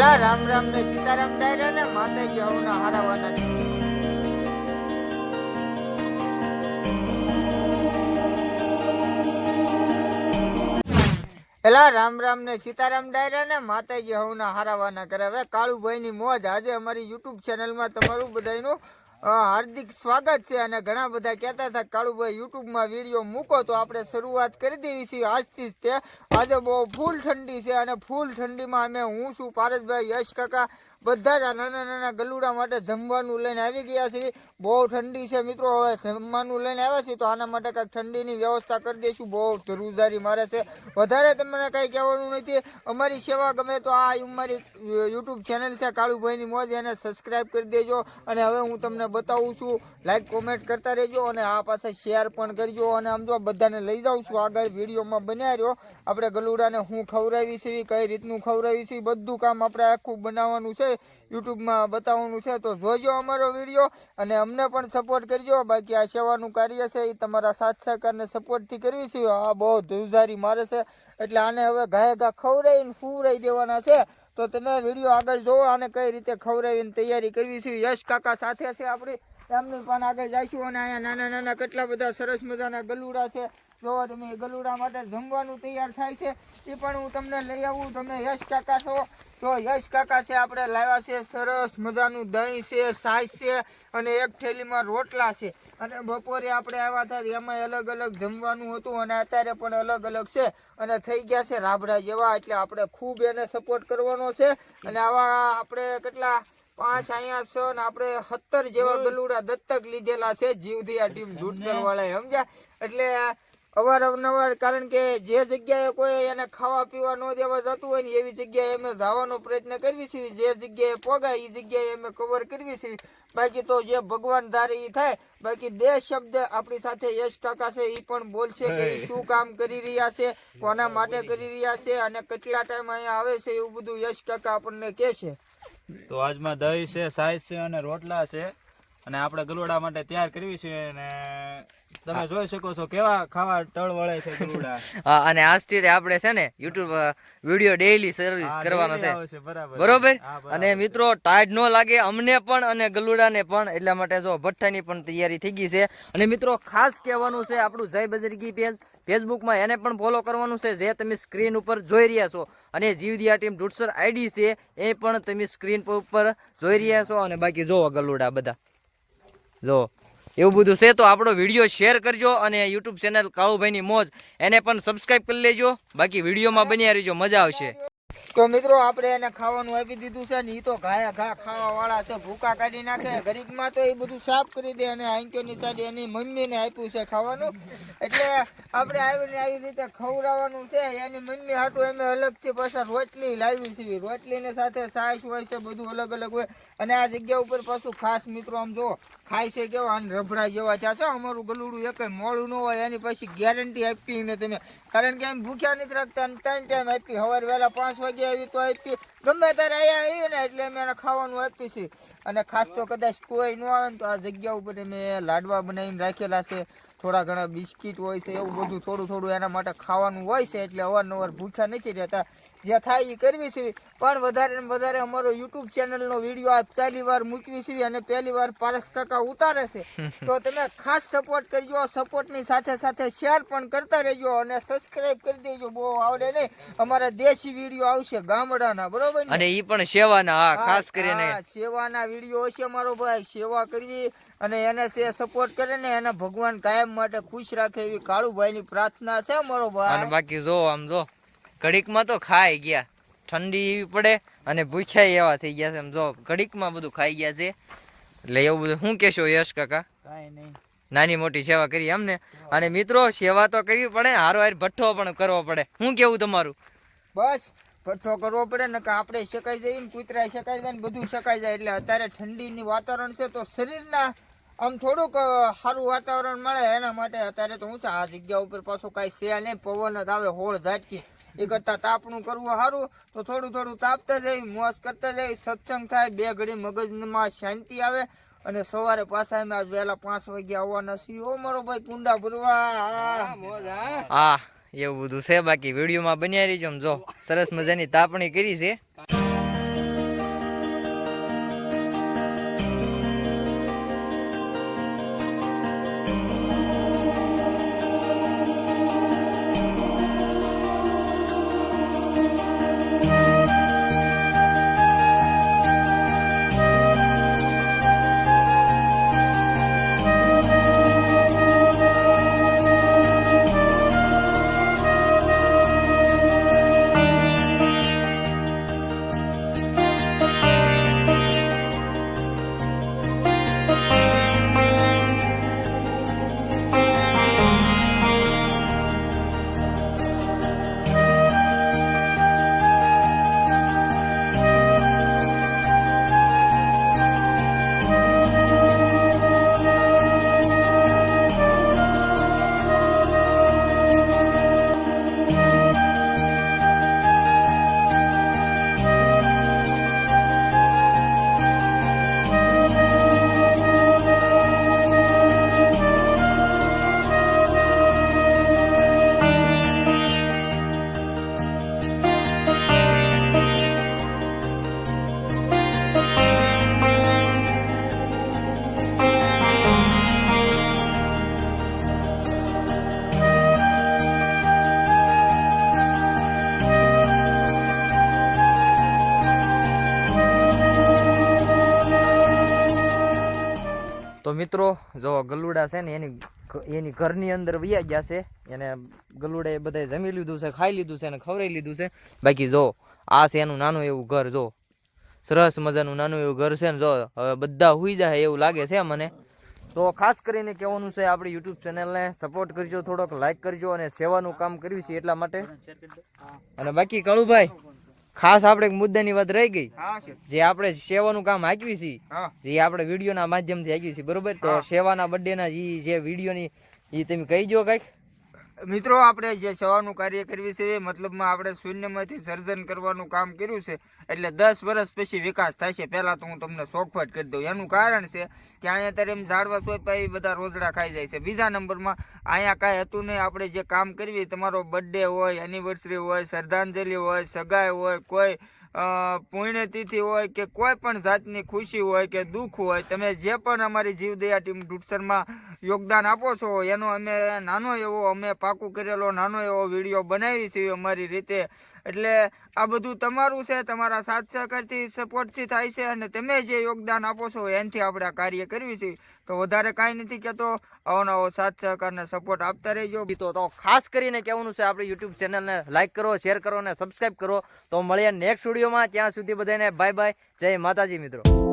એલા રામ રામ ને સીતારામ ડાયરા ને માતાજી અરુણા હારાવાના. એલા રામ રામ ને સીતારામ ડાયરા ને માતાજી હવના હારાવાના કરે હવે કાળુભાઈ ની મોજ આજે અમારી યુટ્યુબ ચેનલમાં તમારું બધાયનું અ, હાર્દિક સ્વાગત છે અને ઘણા બધા કહેતા હતા કાળુભાઈ યુટ્યુબમાં વીડિયો મૂકો તો આપણે શરૂઆત કરી દેવી છે આજથી જ તે. આજે બહુ ફૂલ ઠંડી છે અને ફૂલ ઠંડીમાં અમે હું છું, પારસભાઈ, યશ કાકા બધા જ નાના નાના ગલુડા માટે જમવાનું લઈને આવી ગયા છે બહુ ઠંડી છે મિત્રો, હવે જમવાનું લઈને આવ્યા છીએ તો આના માટે કાંઈક ઠંડીની વ્યવસ્થા કરી દઈશું. બહુ જરૂરદારી મારે છે. વધારે તમને કાંઈ કહેવાનું નથી. અમારી સેવા ગમે તો આ અમારી યુટ્યુબ ચેનલ છે કાળુભાઈની મોજ, એને સબસ્ક્રાઈબ કરી દેજો. અને હવે હું તમને બતાવું છું. લાઈક કોમેન્ટ કરતા રહેજો અને આ પાસે શેર પણ કરજો અને આમ જો બધાને લઈ જાઉં છું. આગળ વિડીયોમાં બન્યા રહ્યો. આપણે ગલુડાને હું ખવડાવી છે કઈ રીતનું ખવડાવી છે બધું કામ આપણે આખું બનાવવાનું છે. યુટ્યુબમાં બતાવવાનું છે. તો જોજો અમારો વીડિયો અને અમને પણ સપોર્ટ કરજો. બાકી આ સેવાનું કાર્ય છે એ તમારા સાથ સહકારને સપોર્ટથી કરવી છે. આ બહુ ધ્રુજારી મારે છે. એટલે આને હવે ગાય ગા ખવડાવીને ફૂવડાવી દેવાના છે. તો તમે વીડિયો આગળ જોવો અને કઈ રીતે ખવડાવીને તૈયારી કરવી છે. યશ કાકા સાથે છે આપણી. એમની પણ આગળ જઈશું અને અહીંયા નાના નાના કેટલા બધા સરસ મજાના ગલુડા છે. જોવો તમે ગલુડા માટે જમવાનું તૈયાર થાય છે. એ પણ હું તમને લઈ આવું. તમે યશ કાકા છો. તો યશ કાકા છે આપણે લાવ્યા છે સરસ મજાનું દહીં છે સાસ છે અને એક થેલીમાં રોટલા છે. અને બપોરે આપણે આવ્યા હતા એમાં અલગ અલગ જમવાનું હતું અને અત્યારે પણ અલગ અલગ છે અને થઈ ગયા છે રાબડા જેવા એટલે આપણે ખૂબ એને સપોર્ટ કરવાનો છે. અને આવા આપણે કેટલા પાંચ અહીંયા છો ને આપણે સત્તર જેવા ગલુડા દત્તક લીધેલા છે જીવધિયા ટીમ દૂધસર વાળાએ સમજ્યા? એટલે અવારનવાર કારણ કે જે જગ્યાએ કોઈ એને ખાવા પીવા ન દેવા જતું હોય ને એવી જગ્યાએ અમે જવાનો પ્રયત્ન કરવી છીએ જે જગ્યાએ પોગાય એ જગ્યાએ અમે કવર કરવી છીએ બાકી તો જે ભગવાન ધારે એ થાય. બાકી બે શબ્દ આપણી સાથે યશ કાકા છે એ પણ બોલશે કે શું કામ કરી રહ્યા છે કોના માટે કરી રહ્યા છે અને કેટલા ટાઈમ અહીંયા આવે છે એવું બધું યશ કાકા આપણને કે છે. તો આજમાં દહીં છે સાઈઝ છે અને રોટલા છે. અને આપણે ગલોડા માટે તૈયાર કરવી છે અને તમે જોઈ શકો છો કેવા ખાવા ટળ વળે છે ગલુડા હા અને આજથી આપણે છે ને YouTube વિડિયો ડેઈલી સર્વિસ કરવાનો છે. બરાબર. અને મિત્રો ટાઈડ ન લાગે અમને પણ અને ગલુડાને પણ એટલા માટે જો ભઠ્ઠાની પણ તૈયારી થઈ ગઈ છે. અને મિત્રો ખાસ કહેવાનું છે આપણું જય બજરગી પેજ ફેસબુકમાં એને પણ ફોલો કરવાનું છે જે તમે સ્ક્રીન ઉપર જોઈ રહ્યા છો. અને જીવદિયા ટીમ ડુટસર આઈડી છે એ પણ તમે સ્ક્રીન ઉપર જોઈ રહ્યા છો. અને બાકી જોવો ગલુડા બધા. જો. એવું બધું છે, તો આપણો વીડિયો શેર કરજો અને યુટ્યુબ ચેનલ કાળુભાઈની મોજ, એને પણ સબસ્ક્રાઈબ કરી લેજો. બાકી વિડીયોમાં બન્યા રહેજો, મજા આવશે. તો મિત્રો, આપણે એને ખાવાનું આપી દીધું છે ને એ તો ઘાયા ઘા ખાવા વાળા છે, ભૂકા કાઢી નાખે. ગરીબમાં તો એ બધું સાફ કરી દે અને આંક્યોની સાડી એની મમ્મીને આપ્યું છે ખાવાનું. એટલે આપણે આવીને આવી રીતે ખવડાવવાનું છે. એની મમ્મી હાટું અમે અલગથી પાછા રોટલી લાવી છે. રોટલીને સાથે સાસ હોય છે, બધું અલગ અલગ હોય. અને આ જગ્યા ઉપર પાછું ખાસ મિત્રો, આમ જો, ખાય છે કેવા અને રભડા જેવા ત્યાં છે. અમારું ગલુડું એક મોડું ન હોય, એની પછી ગેરંટી આપી ને તમે. કારણ કે એમ ભૂખ્યા નથી રાખતા અને ત્રણ ટાઈમ આપી. સવારે વહેલા પાંચ વાગે આવી તો આપી. ગમે ત્યારે અહીંયા આવી ને એટલે અમે એને ખાવાનું આપી છે અને ખાસ તો કદાચ કોઈ ન આવે ને તો આ જગ્યા ઉપર અમે લાડવા બનાવીને રાખેલા છે. થોડા ઘણા બિસ્કિટ હોય છે એવું બધું થોડું થોડું એના માટે ખાવાનું હોય છે એટલે અવારનવાર ભૂખ્યા નથી રહેતા. જે થાય એ કરવી છે. પણ વધારે ને વધારે અમારો યુટ્યુબ ચેનલનો વીડિયો આ પહેલી વાર મૂકવી છે અને પહેલી વાર પારસ કાકા ઉતારે છે. તો તમે ખાસ સપોર્ટ કરજો સપોર્ટની સાથે સાથે શેર પણ કરતા રહેજો અને સબસ્ક્રાઇબ કરી દેજો. બહુ આવડે નહીં. અમારા દેશી વીડિયો આવશે ગામડાના બરોબર ને? અને એ પણ સેવાના હા ખાસ કરીને. સેવાના વીડિયો હશે મારો ભાઈ. સેવા કરવી અને એને સપોર્ટ કરે ને એને ભગવાન કાયમ માટે ખુશ રાખે એવી કાળુભાઈની પ્રાર્થના છે મારો અને બાકી જો આમ જો ઘડીકમાં તો ખાઈ ગયા. ઠંડી એવી પડે અને ભૂખ્યા એવા થઈ ગયા છે. એમ જો ઘડીકમાં બધું ખાઈ ગયા છે. એટલે એવું બધું. શું કહેશો યશ કાકા? કાંઈ નહીં. નાની મોટી સેવા કરી એમને અને મિત્રો સેવા તો કરવી પડે હારો હાર ભઠ્ઠો પણ કરવો પડે. શું કેવું તમારું? બસ ભઠ્ઠો કરવો પડે ને કે આપણે શકાઈ જઈએ ને કૂતરા શકાઈ જાય ને બધું શકાઈ જાય. એટલે અત્યારે ઠંડીની વાતાવરણ છે તો શરીરના આમ થોડુંક સારું વાતાવરણ મળે એના માટે અત્યારે તો હું છે આ જગ્યા ઉપર પાછું કાંઈ છે નહીં પવન જ આવે હોળ ઝાટકી. એ કરતાં તાપણું કરવું સારું તો થોડું થોડું તાપતા જઈ મોસ કરતા જઈ સત્સંગ થાય બે ઘડી મગજમાં શાંતિ આવે અને સવારે પાછા અમે આજ વહેલા પાંચ વાગે આવવાના છીએ. ઓ મારો ભાઈ કુંડા ભરવા. હા એવું બધું છે. બાકી વિડીયોમાં બન્યા રહીજો આમ જો. સરસ મજાની તાપણી કરી છે. મિત્રો, જો ગલુડા છે ને, એની એની ઘરની અંદર વયા ગયા છે. એને ગલુડા એ બધાય જમી લીધું છે, ખાઈ લીધું છે અને ખવડાવી લીધું છે. બાકી જો, આ છે એનું નાનું એવું ઘર, જો. સરસ મજાનું નાનું એવું ઘર છે ને, જો, હવે બધા હુઈ જાય એવું લાગે છે મને. તો ખાસ કરીને કહેવાનું છે આપણી યુટ્યુબ ચેનલને સપોર્ટ કરજો, થોડોક લાઇક કરજો અને સેવાનું કામ કર્યું છે એટલા માટે. અને બાકી કળુભાઈ ખાસ આપણે એક મુદ્દાની વાત રહી ગઈ. જે આપણે સેવાનું કામ હાંકવી છે જે આપણે વિડીયોના માધ્યમથી હાંકવી છે બરોબર? તો સેવાના બર્થડેના જે વિડીયોની એ તમે કહી દો કંઈક. મિત્રો, આપણે જે સેવાનું કાર્ય કરવી છે, એ મતલબમાં આપણે શૂન્યમાંથી સર્જન કરવાનું કામ કર્યું છે, એટલે દસ વર્ષ પછી વિકાસ થાય છે પહેલાં તો હું તમને શોખફટ કરી દઉં. એનું કારણ છે કે અહીંયા ત્યારે એમ ઝાડવા સોંપાય એ બધા રોજડા ખાઈ જાય છે. બીજા નંબરમાં, અહીંયા કાંઈ હતું નહીં. આપણે જે કામ કરવી તમારો બર્થડે હોય એનિવર્સરી હોય, શ્રદ્ધાંજલિ હોય, સગાઈ હોય, કોઈ પુણ્યતિથિ હોય કે કોઈ પણ જાતની ખુશી હોય કે દુઃખ હોય, તમે જે પણ અમારી જીવદયા ટીમ ડુટસરમાં યોગદાન આપો છો, એનો અમે નાનો એવો અમે પાકું કરેલો નાનો એવો વીડિયો બનાવી છીએ અમારી રીતે. એટલે આ બધું તમારું છે, તમારા સાથ સહકારથી સપોર્ટથી થાય છે અને તમે જે યોગદાન આપો છો એનાથી આપણે આ કાર્ય કરવી છે. તો વધારે કાંઈ નથી કહેતો, આવો નવો સાથ સહકારને સપોર્ટ આપતા રહેજો. તો તો ખાસ કરીને કહેવાનું છે, આપણી યુટ્યુબ ચેનલને લાઇક કરો શેર કરો અને સબસ્ક્રાઈબ કરો. તો મળીએ નેક્સ્ટ વિડીયોમાં ત્યાં સુધી બધાને બાય બાય જય માતાજી મિત્રો.